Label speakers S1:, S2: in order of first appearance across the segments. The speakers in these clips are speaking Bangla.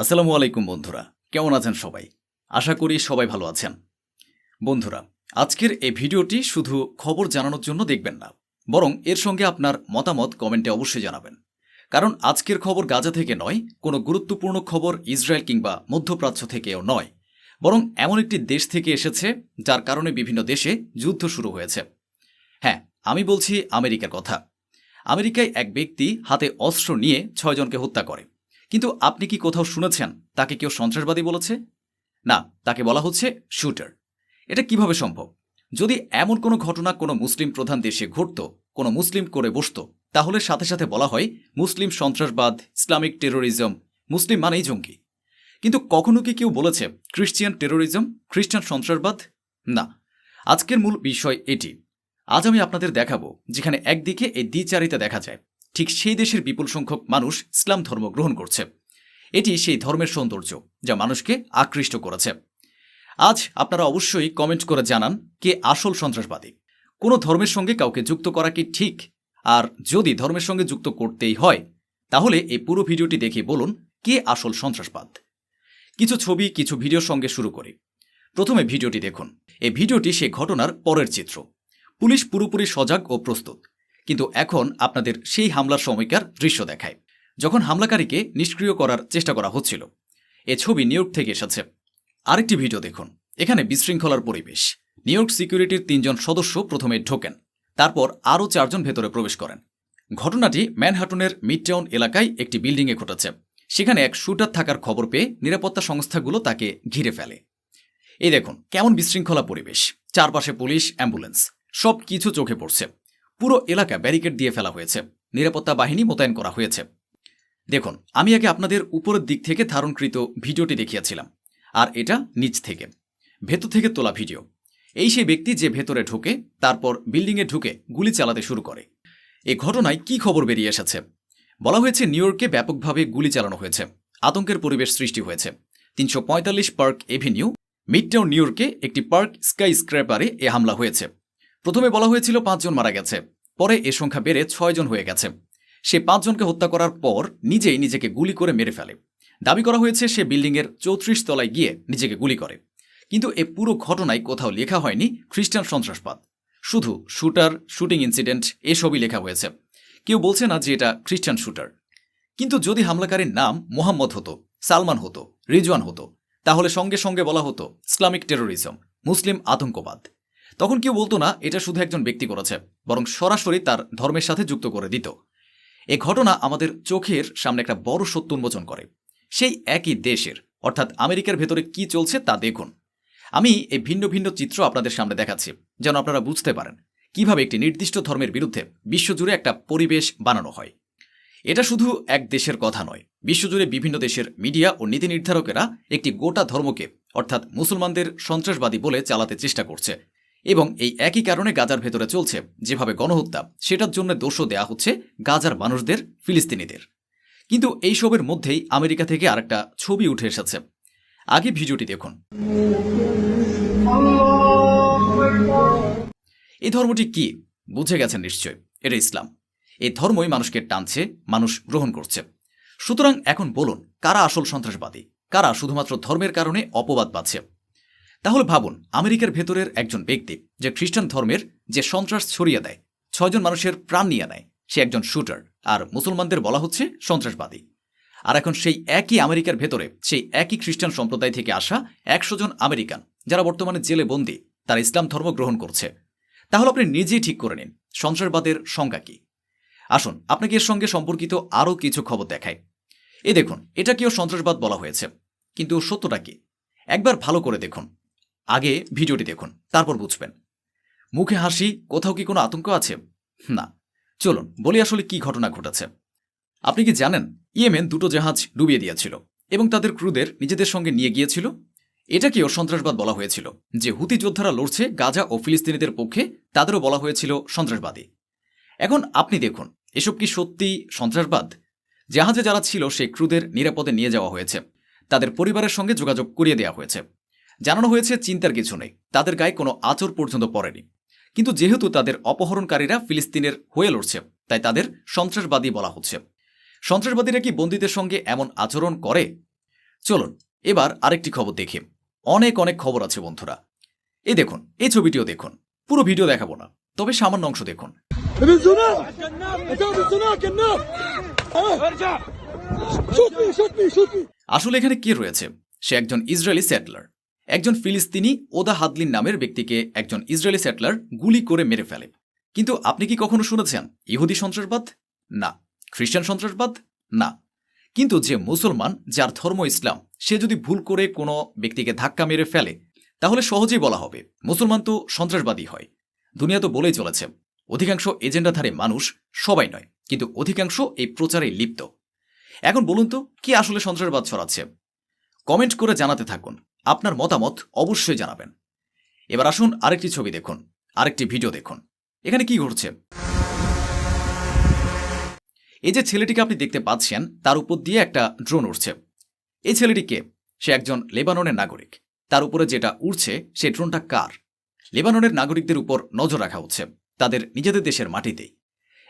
S1: আসসালামু আলাইকুম বন্ধুরা, কেমন আছেন সবাই? আশা করি সবাই ভালো আছেন। বন্ধুরা, আজকের এই ভিডিওটি শুধু খবর জানানোর জন্য দেখবেন না বরং এর সঙ্গে আপনার মতামত কমেন্টে অবশ্যই জানাবেন। কারণ আজকের খবর গাজা থেকে নয়, কোনো গুরুত্বপূর্ণ খবর ইসরায়েল কিংবা মধ্যপ্রাচ্য থেকেও নয়। বরং এমন একটি দেশ থেকে এসেছে, যার কারণে বিভিন্ন দেশে যুদ্ধ শুরু হয়েছে। হ্যাঁ আমি বলছি আমেরিকার কথা। আমেরিকায় এক ব্যক্তি হাতে অস্ত্র নিয়ে ছয়জনকে হত্যা করে। কিন্তু আপনি কি কোথাও শুনেছেন, তাকে কেউ সন্ত্রাসবাদী বলেছে? না, তাকে বলা হচ্ছে শুটার। এটা কীভাবে সম্ভব? যদি এমন কোনো ঘটনা কোনো মুসলিম প্রধান দেশে ঘটত, কোনো মুসলিম করে বসত, তাহলে সাথে সাথে বলা হয় মুসলিম সন্ত্রাসবাদ, ইসলামিক টেরোরিজম, মুসলিম মানেই জঙ্গি। কিন্তু কখনো কি কেউ বলেছে খ্রিস্টিয়ান টেরোরিজম, খ্রিস্টান সন্ত্রাসবাদ? না। আজকের মূল বিষয় এটি। আজ আমি আপনাদের দেখাবো, যেখানে একদিকে এই দ্বিচারিতা দেখা যায়। ঠিক সেই দেশের বিপুল সংখ্যক মানুষ ইসলাম ধর্ম গ্রহণ করছে। এটি সেই ধর্মের সৌন্দর্য, যা মানুষকে আকৃষ্ট করেছে। আজ আপনারা অবশ্যই কমেন্ট করে জানান কে আসল সন্ত্রাসবাদী। কোনো ধর্মের সঙ্গে কাউকে যুক্ত করা কি ঠিক? আর যদি ধর্মের সঙ্গে যুক্ত করতেই হয়, তাহলে এই পুরো ভিডিওটি দেখে বলুন কে আসল সন্ত্রাসবাদ। কিছু ছবি, কিছু ভিডিওর সঙ্গে শুরু করি। প্রথমে ভিডিওটি দেখুন। এই ভিডিওটি সেই ঘটনার পরের চিত্র। পুলিশ পুরোপুরি সজাগ ও প্রস্তুত। কিন্তু এখন আপনাদের সেই হামলার সময়কার দৃশ্য দেখায়। যখন হামলাকারীকে নিষ্ক্রিয় করার চেষ্টা করা হচ্ছিল, এ ছবি নিউইয়র্ক থেকে এসেছে। আরেকটি ভিডিও দেখুন। এখানে বিশৃঙ্খলার পরিবেশ। নিউইয়র্ক সিকিউরিটির তিনজন সদস্য প্রথমে ঢোকেন, তারপর আরও চারজন ভেতরে প্রবেশ করেন। ঘটনাটি ম্যানহাটনের মিডটাউন এলাকায় একটি বিল্ডিংয়ে ঘটেছে। সেখানে এক শুটার থাকার খবর পেয়ে নিরাপত্তা সংস্থাগুলো তাকে ঘিরে ফেলে। এই দেখুন, কেমন বিশৃঙ্খলা পরিবেশ। চারপাশে পুলিশ, অ্যাম্বুলেন্স, সব কিছু চোখে পড়ছে। পুরো এলাকা ব্যারিকেড দিয়ে ফেলা হয়েছে। নিরাপত্তা বাহিনী মোতায়েন করা হয়েছে। দেখুন, আমি আগে আপনাদের উপরের দিক থেকে ধারণকৃত ভিডিওটি দেখিয়েছিলাম। আর এটা নিচ থেকে। ভেতর থেকে তোলা ভিডিও। এই সেই ব্যক্তি যে ভেতরে ঢুকে, তারপর বিল্ডিংয়ে ঢুকে গুলি চালাতে শুরু করে। এ ঘটনায় কি খবর বেরিয়ে এসেছে? বলা হয়েছে, নিউ ইয়র্কে ব্যাপকভাবে গুলি চালানো হয়েছে। আতঙ্কের পরিবেশ সৃষ্টি হয়েছে। তিনশো পঁয়তাল্লিশ পার্ক এভিনিউ, মিডটাউন নিউ ইয়র্কে একটি পার্ক স্কাই স্ক্র্যাপারে এ হামলা হয়েছে। প্রথমে বলা হয়েছিল, পাঁচজন মারা গেছে। পরে এ সংখ্যা বেড়ে ছয়জন হয়ে গেছে। সে পাঁচজনকে হত্যা করার পর নিজেই নিজেকে গুলি করে মেরে ফেলে। দাবি করা হয়েছে সে বিল্ডিংয়ের চৌত্রিশ তলায় গিয়ে নিজেকে গুলি করে। কিন্তু এ পুরো ঘটনায় কোথাও লেখা হয়নি খ্রিস্টান সন্ত্রাসবাদ। শুধু শুটার, শুটিং ইনসিডেন্ট এসবই লেখা হয়েছে। কেউ বলছে না যে এটা খ্রিস্টান শুটার। কিন্তু যদি হামলাকারীর নাম মোহাম্মদ হতো, সালমান হতো, রিজওয়ান হতো, তাহলে সঙ্গে সঙ্গে বলা হতো, ইসলামিক টেরোরিজম, মুসলিম আতঙ্কবাদ। তখন কেউ বলতো না, এটা শুধু একজন ব্যক্তি করেছে, বরং সরাসরি তার ধর্মের সাথে যুক্ত করে দিত। এ ঘটনা আমাদের চোখের সামনে একটা বড় সত্য উন্মোচন করে। সেই একই দেশের, অর্থাৎ আমেরিকার ভেতরে কি চলছে তা দেখুন। আমি এই ভিন্ন ভিন্ন চিত্র আপনাদের সামনে দেখাচ্ছি, যেন আপনারা বুঝতে পারেন কীভাবে একটি নির্দিষ্ট ধর্মের বিরুদ্ধে বিশ্বজুড়ে একটা পরিবেশ বানানো হয়। এটা শুধু এক দেশের কথা নয়, বিশ্বজুড়ে বিভিন্ন দেশের মিডিয়া ও নীতি নির্ধারকেরা একটি গোটা ধর্মকে, অর্থাৎ মুসলমানদের সন্ত্রাসবাদী বলে চালাতে চেষ্টা করছে এবং এই একই কারণে গাজার ভেতরে চলছে যেভাবে গণহত্যা, সেটার জন্য দোষও দেয়া হচ্ছে গাজার মানুষদের, ফিলিস্তিনিদের। কিন্তু এইসবের মধ্যেই আমেরিকা থেকে আরেকটা ছবি উঠে এসেছে। আগে ভিডিওটি দেখুন। এই ধর্মটি কি? বুঝে গেছেন নিশ্চয় এটা ইসলাম। এই ধর্মই মানুষকে টানছে, মানুষ গ্রহণ করছে। সুতরাং এখন বলুন, কারা আসল সন্ত্রাসবাদী? কারা শুধুমাত্র ধর্মের কারণে অপবাদ পাচ্ছে? তাহলে ভাবুন, আমেরিকার ভেতরের একজন ব্যক্তি যে খ্রিস্টান ধর্মের যে সন্ত্রাস ছড়িয়ে দেয়, ছয়জন মানুষের প্রাণ নিয়ে নেয় সে একজন শুটার। আর মুসলমানদের বলা হচ্ছে সন্ত্রাসবাদী। আর এখন সেই একই আমেরিকার ভেতরে, সেই একই খ্রিস্টান সম্প্রদায় থেকে আসা একশো জন আমেরিকান, যারা বর্তমানে জেলে বন্দী, তারা ইসলাম ধর্ম গ্রহণ করছে। তাহলে আপনি নিজেই ঠিক করে নিন, সন্ত্রাসবাদের সংজ্ঞা কি? আসুন, আপনাকে এর সঙ্গে সম্পর্কিত আরও কিছু খবর দেখায় এ দেখুন, এটাকেও সন্ত্রাসবাদ বলা হয়েছে। কিন্তু সত্যটা কি? একবার ভালো করে দেখুন। আগে ভিডিওটি দেখুন, তারপর বুঝবেন। মুখে হাসি, কোথাও কি কোনো আতঙ্ক আছে? না। চলুন, বলি আসলে কি ঘটনা ঘটেছে। আপনি কি জানেন, ইয়েমেন দুটো জাহাজ ডুবিয়ে দিয়েছিল এবং তাদের ক্রুদের নিজেদের সঙ্গে নিয়ে গিয়েছিল? এটাকেও সন্ত্রাসবাদ বলা হয়েছিল, যে হুতি যোদ্ধারা লড়ছে গাজা ও ফিলিস্তিনিদের পক্ষে, তাদেরও বলা হয়েছিল সন্ত্রাসবাদী? এখন আপনি দেখুন, এসব কি সত্যি সন্ত্রাসবাদ? জাহাজে যারা ছিল সেই ক্রুদের নিরাপদে নিয়ে যাওয়া হয়েছে। তাদের পরিবারের সঙ্গে যোগাযোগ করিয়ে দেওয়া হয়েছে। জানানো হয়েছে, চিন্তার কিছু নেই। তাদের গায়ে কোনো আচর পর্যন্ত পড়েনি। কিন্তু যেহেতু তাদের অপহরণকারীরা ফিলিস্তিনের হয়ে লড়ছে তাই তাদের সন্ত্রাসবাদী বলা হচ্ছে। সন্ত্রাসবাদীরা কি বন্দীদের সঙ্গে এমন আচরণ করে? চলুন এবার আরেকটি খবর দেখি। অনেক অনেক খবর আছে বন্ধুরা। এ দেখুন এই ছবিটিও দেখুন। পুরো ভিডিও দেখাবো না তবে সামান্য অংশ দেখুন। আসলে এখানে কে রয়েছে? সে একজন ইসরায়েলি সেটলার। একজন ফিলিস্তিনি ওদা হাদলিন নামের ব্যক্তিকে একজন ইসরায়েলি সেটলার গুলি করে মেরে ফেলে। কিন্তু আপনি কি কখনো শুনেছেন, ইহুদি সন্ত্রাসবাদ? না। খ্রিস্টান সন্ত্রাসবাদ? না। কিন্তু যে মুসলমান, যার ধর্ম ইসলাম, সে যদি ভুল করে কোনো ব্যক্তিকে ধাক্কা মেরে ফেলে, তাহলে সহজেই বলা হবে, মুসলমান তো সন্ত্রাসবাদী হয়। দুনিয়া তো বলেই চলেছে, অধিকাংশ এজেন্ডাধারী মানুষ সবাই নয়, কিন্তু অধিকাংশ এই প্রচারে লিপ্ত। এখন বলুন তো, কি আসলে সন্ত্রাসবাদ ছড়াচ্ছে? কমেন্ট করে জানাতে থাকুন। আপনার মতামত অবশ্যই জানাবেন। এবার আসুন আরেকটি ছবি দেখুন, আরেকটি ভিডিও দেখুন। এখানে কি ঘটছে? এই যে ছেলেটিকে আপনি দেখতে পাচ্ছেন, তার উপর দিয়ে একটা ড্রোন উঠছে এই ছেলেটিকে সে একজন লেবাননের নাগরিক। তার উপরে যেটা উড়ছে সেই ড্রোনটা কার? লেবাননের নাগরিকদের উপর নজর রাখা হচ্ছে, তাদের নিজেদের দেশের মাটিতেই।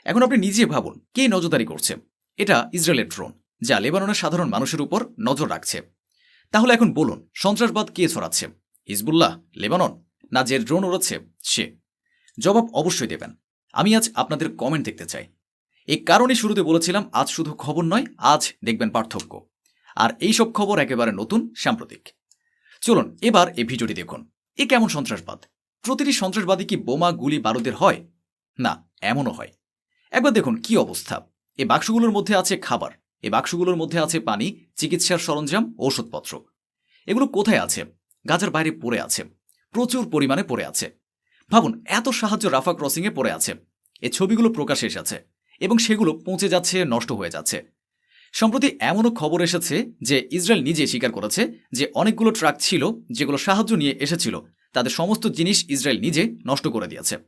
S1: এখন আপনি নিজে ভাবুন, কে নজরদারি করছে? এটা ইসরায়েলের ড্রোন, যা লেবাননের সাধারণ মানুষের উপর নজর রাখছে। তাহলে এখন বলুন, সন্ত্রাসবাদ কে ছড়াচ্ছে? হিজবুল্লাহ, লেবানন, না যে ড্রোন উড়াচ্ছে সে? জবাব অবশ্যই দেবেন। আমি আজ আপনাদের কমেন্ট দেখতে চাই। এই কারণে শুরুতে বলেছিলাম, আজ শুধু খবর নয়, আজ দেখবেন পার্থক্য। আর এই সব খবর একেবারে নতুন, সাম্প্রতিক। চলুন, এবার এই ভিডিওটি দেখুন। এ কেমন সন্ত্রাসবাদ? প্রতিটি সন্ত্রাসবাদী কি বোমা, গুলি, বারুদের হয়? না, এমনও হয়। একবার দেখুন, কি অবস্থা? এ বাক্সগুলোর মধ্যে আছে খাবার। এই বাক্সগুলোর মধ্যে আছে পানি, চিকিৎসার সরঞ্জাম, ঔষধপত্র। এগুলো কোথায় আছে? গাজার বাইরে পড়ে আছে। প্রচুর পরিমাণে পড়ে আছে। ভাবুন, এত সাহায্য রাফা ক্রসিংয়ে পড়ে আছে। এ ছবিগুলো প্রকাশে এসেছে এবং সেগুলো পৌঁছে যাচ্ছে, নষ্ট হয়ে যাচ্ছে। সম্প্রতি এমনও খবর এসেছে যে ইসরায়েল নিজে স্বীকার করেছে যে অনেকগুলো ট্রাক ছিল যেগুলো সাহায্য নিয়ে এসেছিল, তাদের সমস্ত জিনিস ইসরায়েল নিজে নষ্ট করে দিয়েছে।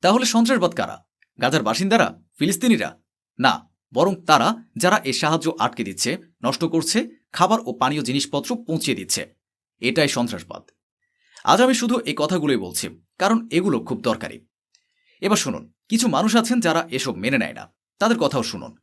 S1: তাহলে সন্ত্রাসবাদ কারা? গাজার বাসিন্দারা? ফিলিস্তিনিরা? না বরং তারা যারা এ সাহায্য আটকে দিচ্ছে নষ্ট করছে খাবার ও পানীয় জিনিসপত্র পৌঁছিয়ে দিচ্ছে। এটাই সন্ত্রাসবাদ। আজ আমি শুধু এই কথাগুলোই বলছি কারণ এগুলো খুব দরকারি। এবার শুনুন কিছু মানুষ আছেন যারা এসব মেনে নেয় না। তাদের কথাও শুনুন।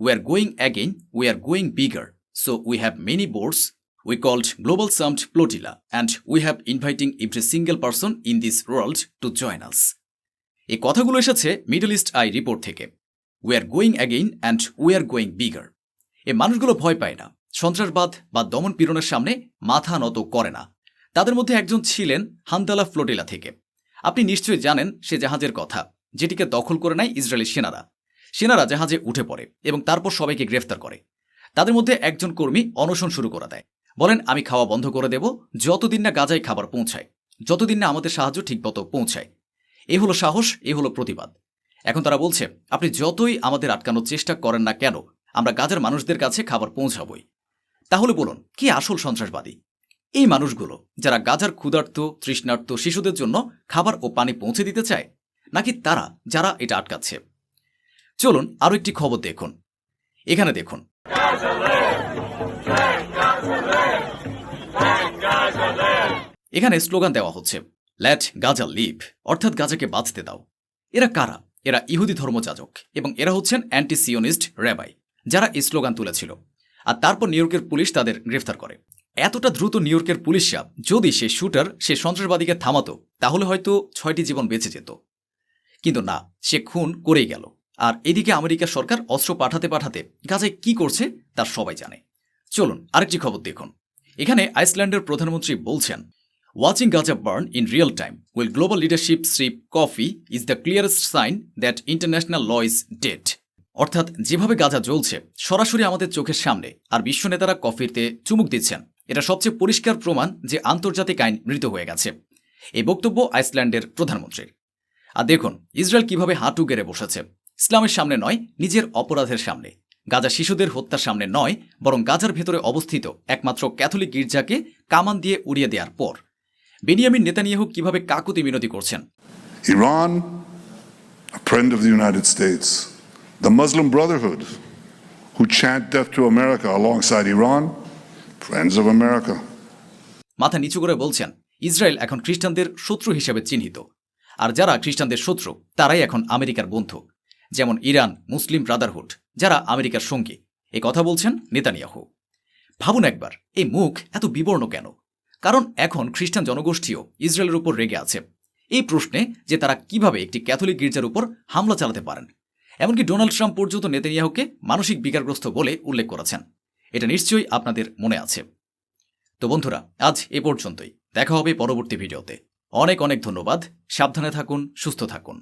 S1: We are going again we are going bigger so we have many boards We called Global Summit Flotilla, and we have inviting every single person in this world to join us. এই কথাগুলো এসেছে মিডল ইস্ট আই রিপোর্ট থেকে। We are going again and we are going bigger এই মানুষগুলো ভয় পায় না। সন্ত্রাসবাদ বা দমন পীড়নের সামনে মাথা নত করে না। তাদের মধ্যে একজন ছিলেন হান্দালা ফ্লোটিলা থেকে। আপনি নিশ্চয়ই জানেন সে জাহাজের কথা, যেটিকে দখল করে নেয় ইসরায়েলি সেনারা। সেনারা জাহাজে উঠে পড়ে এবং তারপর সবাইকে গ্রেফতার করে। তাদের মধ্যে একজন কর্মী অনশন শুরু করে দেয়। বলেন, আমি খাওয়া বন্ধ করে দেব, যতদিন না গাজায় খাবার পৌঁছায়, যতদিন না আমাদের সাহায্য ঠিকমতো পৌঁছায়। এ হলো সাহস, এ হলো প্রতিবাদ। এখন তারা বলছে, আপনি যতই আমাদের আটকানোর চেষ্টা করেন না কেন, আমরা গাজার মানুষদের কাছে খাবার পৌঁছাবই। তাহলে বলুন, কি আসল সন্ত্রাসবাদী? এই মানুষগুলো, যারা গাজার ক্ষুধার্ত, তৃষ্ণার্ত শিশুদের জন্য খাবার ও পানি পৌঁছে দিতে চায়, নাকি তারা, যারা এটা আটকাচ্ছে? চলুন আরও একটি খবর দেখুন। এখানে দেখুন। এখানে স্লোগান দেওয়া হচ্ছে ল্যাট গাজা লিভ অর্থাৎ গাজাকে বাঁচতে দাও। এরা কারা? এরা ইহুদি ধর্মযাজক এবং এরা হচ্ছেন অ্যান্টি সিওনিস্ট র্যাবাই যারা এই স্লোগান তুলেছিল। আর তারপর নিউ ইয়র্কের পুলিশ তাদের গ্রেফতার করে। এতটা দ্রুত নিউ ইয়র্কের পুলিশরা যদি সে শুটার, সে সন্ত্রাসবাদীকে থামাতো, তাহলে হয়তো ছয়টি জীবন বেঁচে যেত। কিন্তু না, সে খুন করেই গেল। আর এদিকে আমেরিকা সরকার অস্ত্র পাঠাতে পাঠাতে গাজায় কি করছে তার সবাই জানে। চলুন, আরেকটি খবর দেখুন। এখানে আইসল্যান্ডের প্রধানমন্ত্রী বলছেন watching Gaza burn in real time will global leadership shrugs off is the clearest sign that international law is dead অর্থাৎ যেভাবে গাজা জ্বলছে, সরাসরি আমাদের চোখের সামনে আর বিশ্ব নেতারা কফিতে চুমুক দিচ্ছেন। এটা সবচেয়ে পরিষ্কার প্রমাণ যে আন্তর্জাতিক আইন মৃত হয়ে গেছে। এই বক্তব্য আইসল্যান্ডের প্রধানমন্ত্রীর। আর দেখুন, ইসরায়েল কীভাবে হাঁটু গেড়ে বসেছে। ইসলামের সামনে নয়, নিজের অপরাধের সামনে। গাজা শিশুদের হত্যার সামনে নয়, বরং গাজার ভেতরে অবস্থিত একমাত্র ক্যাথলিক গির্জাকে কামান দিয়ে উড়িয়ে দেওয়ার পর। বেনিয়ামিন নেতানিয়াহু কীভাবে কাকুতি মিনতি করছেন?
S2: Iran, a friend of the United States. The Muslim Brotherhood, who chant death to America alongside Iran, friends of America.
S1: মাথা নিচু করে বলছেন ইসরায়েল এখন খ্রিস্টানদের শত্রু হিসেবে চিহ্নিত। আর যারা খ্রিস্টানদের শত্রু তারাই এখন আমেরিকার বন্ধু। যেমন ইরান মুসলিম ব্রাদারহুড যারা আমেরিকার সঙ্গী। এ কথা বলছেন নেতানিয়াহু। ভাবুন একবার এই মুখ এত বিবর্ণ কেন? কারণ এখন খ্রিস্টান জনগোষ্ঠীও ইসরায়েলের উপর রেগে আছে। এই প্রশ্নে যে তারা কীভাবে একটি ক্যাথলিক গির্জার উপর হামলা চালাতে পারেন, এমনকি ডোনাল্ড ট্রাম্প পর্যন্ত নেতানিয়াহুকে মানসিক বিকারগ্রস্ত বলে উল্লেখ করেছেন, এটা নিশ্চয়ই আপনাদের মনে আছে। তো বন্ধুরা, আজ এ পর্যন্তই। দেখা হবে পরবর্তী ভিডিওতে। অনেক অনেক ধন্যবাদ। সাবধানে থাকুন, সুস্থ থাকুন।